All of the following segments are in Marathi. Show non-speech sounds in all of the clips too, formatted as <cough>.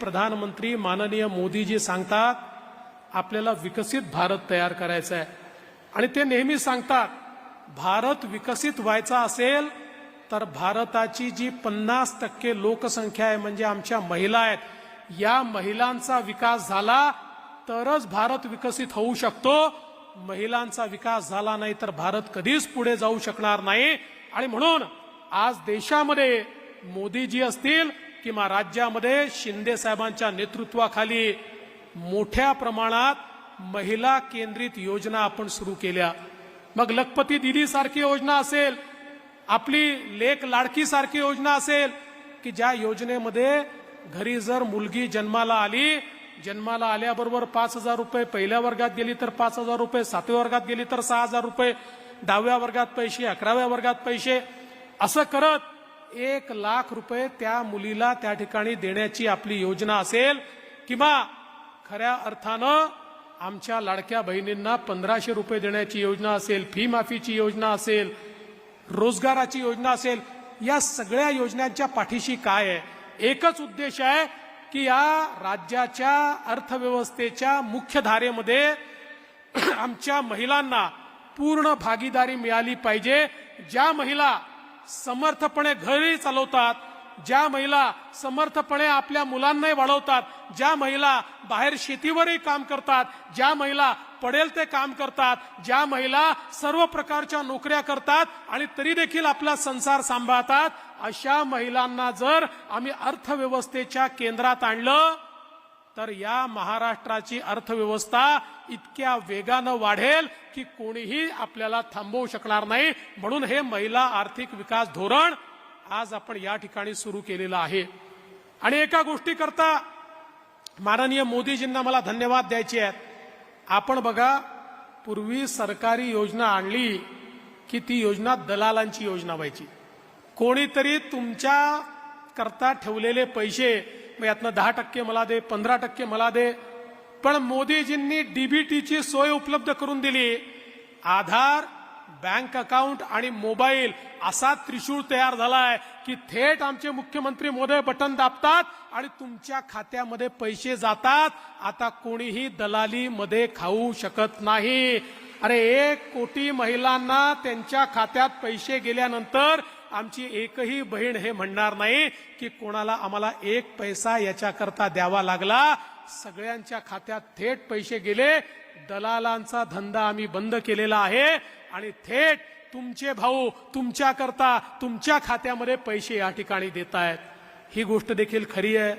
प्रधानमंत्री माननीय मोदीजी सांगतात आपल्याला विकसित भारत तयार करायचा आहे. आणि ते नेहमी सांगतात भारत विकसित व्हायचा असेल तर भारताची जी पन्नास टक्के लोकसंख्या आहे म्हणजे आमच्या महिला आहेत या महिलांचा विकास झाला तरच भारत विकसित होऊ शकतो. महिलांचा विकास झाला नाही तर भारत कधीच पुढे जाऊ शकणार नाही. आणि म्हणून आज देशामध्ये मोदीजी असतील किंवा राज्यामध्ये शिंदे साहेबांच्या नेतृत्वाखाली मोठ्या प्रमाणात महिला केंद्रित योजना आपण सुरू केल्या. मग लखपती दिदी सारखी योजना असेल आपली लेख लाडकी सारखी योजना असेल की ज्या योजनेमध्ये घरी जर मुलगी जन्माला आली जन्माला आल्याबरोबर पाच हजार रुपये पहिल्या वर्गात गेली तर पाच हजार रुपये सातव्या वर्गात गेली तर सहा हजार रुपये दहाव्या वर्गात पैसे अकराव्या वर्गात पैसे असं करत एक लाख रुपये त्या मुलीला त्या ठिकाणी देण्याची आपली योजना असेल किंवा खऱ्या अर्थानं आमच्या लाडक्या बहिणींना पंधराशे रुपये देण्याची योजना असेल फी माफीची योजना असेल रोजगाराची योजना असेल या सगळ्या योजनांच्या पाठीशी काय आहे? एकच उद्देश आहे की या राज्याच्या अर्थव्यवस्थेच्या मुख्य धारेमध्ये <clears throat> आमच्या महिलांना पूर्ण भागीदारी मिळाली पाहिजे. ज्या महिला समर्थपणे घरही चालवतात. ज्या महिला समर्थपणे आपल्या मुलांनाही वाढवतात ज्या महिला बाहेर शेतीवरही काम करतात ज्या महिला पडेल ते काम करतात ज्या महिला सर्व प्रकारच्या नोकऱ्या करतात आणि तरी देखील आपला संसार सांभाळतात अशा महिलांना जर आम्ही अर्थव्यवस्थेच्या केंद्रात आणलं तर या महाराष्ट्राची अर्थव्यवस्था इतक्या वेगानं वाढेल की कोणीही आपल्याला थांबवू शकणार नाही. म्हणून हे महिला आर्थिक विकास धोरण आज आपण या ठिकाणी सुरू केलेलं आहे. आणि एका गोष्टी करता माननीय मोदीजींना मला धन्यवाद द्यायचे आहेत. आपण बघा पूर्वी सरकारी योजना आणली की ती योजना दलालांची योजना व्हायची. कोणीतरी तुमच्या करता ठेवलेले पैसे मग यातनं दहा टक्के मला दे पंधरा टक्के मला दे. पण मोदीजींनी डीबीटीची सोय उपलब्ध करून दिली. आधार बँक अकाउंट आणि मोबाईल असा त्रिशूळ तयार झालाय की थेट आमचे मुख्यमंत्री मोदय बटन दाबतात आणि तुमच्या खात्यामध्ये पैसे जातात. आता कोणीही दलाली मध्ये खाऊ शकत नाही. अरे एक कोटी महिलांना त्यांच्या खात्यात पैसे गेल्यानंतर आमची एकही बहीण हे म्हणणार नाही की कोणाला आम्हाला एक पैसा याच्याकरता द्यावा लागला. सगळ्यांच्या खात्यात थेट पैसे गेले. दलालांचा धंदा आम्ही बंद केलेला आहे. आणि थेट तुमचे भाऊ तुमच्याकरता तुमच्या खात्यामध्ये पैसे या ठिकाणी देत आहेत ही गोष्ट देखील खरी आहे.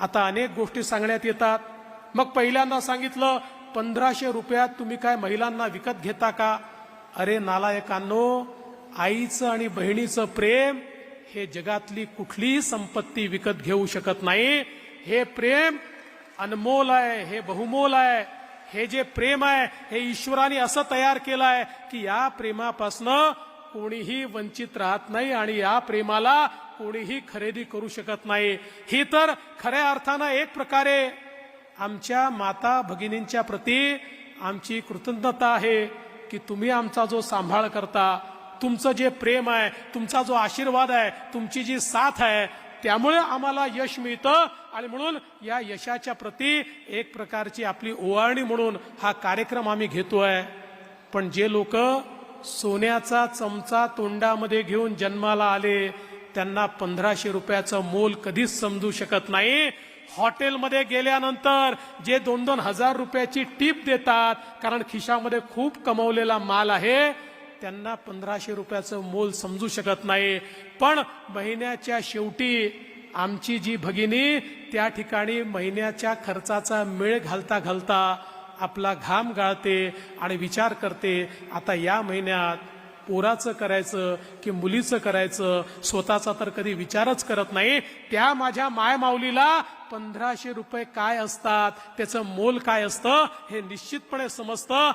आता अनेक गोष्टी सांगण्यात येतात. मग पहिल्यांदा सांगितलं पंधराशे रुपयात तुम्ही काय महिलांना विकत घेता का? अरे नालायकांनो आईचं आणि बहिणीचं प्रेम हे जगातली कुठलीही संपत्ती विकत घेऊ शकत नाही. हे प्रेम अनमोल आहे हे बहुमोल आहे हे जे प्रेम आहे हे ईश्वराने असं तयार केलं आहे की या प्रेमापासनं कोणीही वंचित राहत नाही आणि या प्रेमाला कोणीही खरेदी करू शकत नाही. ही तर खऱ्या अर्थानं एक प्रकारे आमच्या माता भगिनींच्या प्रती आमची कृतज्ञता आहे की तुम्ही आमचा जो सांभाळ करता तुमचं जे प्रेम आहे तुमचा जो आशीर्वाद आहे तुमची जी साथ आहे त्यामुळे आम्हाला यश मिळतं. आणि म्हणून या यशाच्या प्रती एक प्रकारची आपली ओवाळणी म्हणून हा कार्यक्रम आम्ही घेतोय. पण जे लोक सोन्याचा चमचा तोंडामध्ये घेऊन जन्माला आले त्यांना पंधराशे रुपयाचं मोल कधीच समजू शकत नाही. हॉटेलमध्ये गेल्यानंतर जे दोन दोन हजार रुपयाची टीप देतात कारण खिशामध्ये खूप कमवलेला माल आहे त्यांना पंधराशे रुपयाचं मोल समजू शकत नाही. पण महिन्याच्या शेवटी आमची जी भगिनी त्या ठिकाणी महिन्याच्या खर्चाचा मेळ घालता घालता आपला घाम गाळते आणि विचार करते आता या महिन्यात पोराचं करायचं की मुलीचं करायचं स्वतःचा तर कधी विचारच करत नाही. त्या माझ्या मायमाऊलीला पंधराशे रुपये काय असतात त्याचं मोल काय असतं हे निश्चितपणे समजतं.